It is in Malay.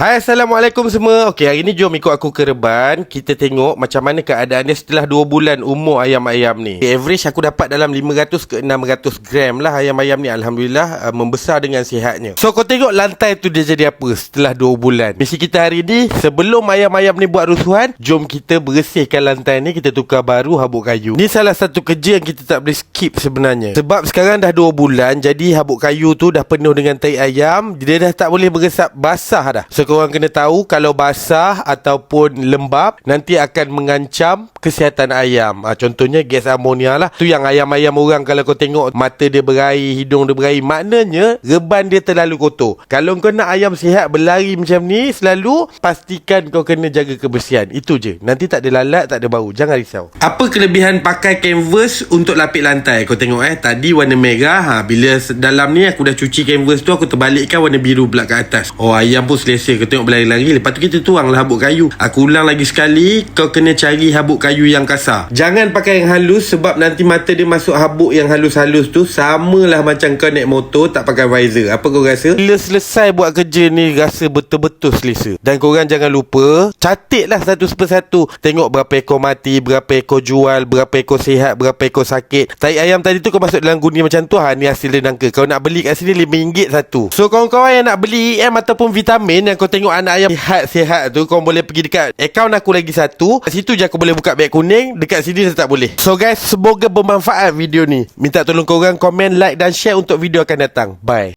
Hai Assalamualaikum semua. Okey hari ni jom ikut aku ke Reban. Kita tengok macam mana keadaan dia setelah 2 bulan umur ayam-ayam ni. Average aku dapat dalam 500 ke 600 gram lah ayam-ayam ni. Alhamdulillah uh, membesar dengan sihatnya. So kau tengok lantai tu dia jadi apa setelah 2 bulan. Misi kita hari ni sebelum ayam-ayam ni buat rusuhan Jom kita bersihkan lantai ni kita tukar baru habuk kayu. Ni salah satu kerja yang kita tak boleh skip sebenarnya. Sebab sekarang dah 2 bulan jadi habuk kayu tu dah penuh dengan tai ayam. Dia dah tak boleh meresap basah dah. So korang kena tahu kalau basah ataupun lembab nanti akan mengancam kesihatan ayam. Ha, contohnya gas amonia lah. Tu yang ayam-ayam orang kalau kau tengok mata dia berair, hidung dia berair. Maknanya reban dia terlalu kotor. Kalau kau nak ayam sihat berlari macam ni selalu pastikan kau kena jaga kebersihan. Itu je. Nanti tak ada lalat, tak ada bau. Jangan risau. Apa kelebihan pakai canvas untuk lapik lantai? Kau tengok eh. Tadi warna merah. Ha, bila dalam ni aku dah cuci canvas tu aku terbalikkan warna biru pula ke atas. Oh ayam pun selesa kau tengok berlari-lari Lepas tu kita tuang lah habuk kayu. Aku ulang lagi sekali Kau kena cari habuk kayu yang kasar. Jangan pakai yang halus Sebab nanti mata dia masuk habuk yang halus-halus tu. Samalah macam kau naik motor Tak pakai visor. Apa kau rasa? Bila selesai buat kerja ni Rasa betul-betul selesa. Dan korang jangan lupa Catiklah satu persatu. Tengok berapa ekor mati Berapa ekor jual Berapa ekor sihat Berapa ekor sakit. Tai ayam tadi tu kau masuk dalam guni macam tu ha, Ni hasil dia nangka. Kau nak beli kat sini RM5 satu. So kawan-kawan yang nak beli EM ataupun vitamin Yang kau tengok anak ayam sihat-sihat tu kau boleh pergi dekat akaun aku lagi satu. Kat situ je aku boleh buka beg kuning dekat sini saya tak boleh. So guys semoga bermanfaat video ni. Minta tolong korang komen like dan share untuk video akan datang. Bye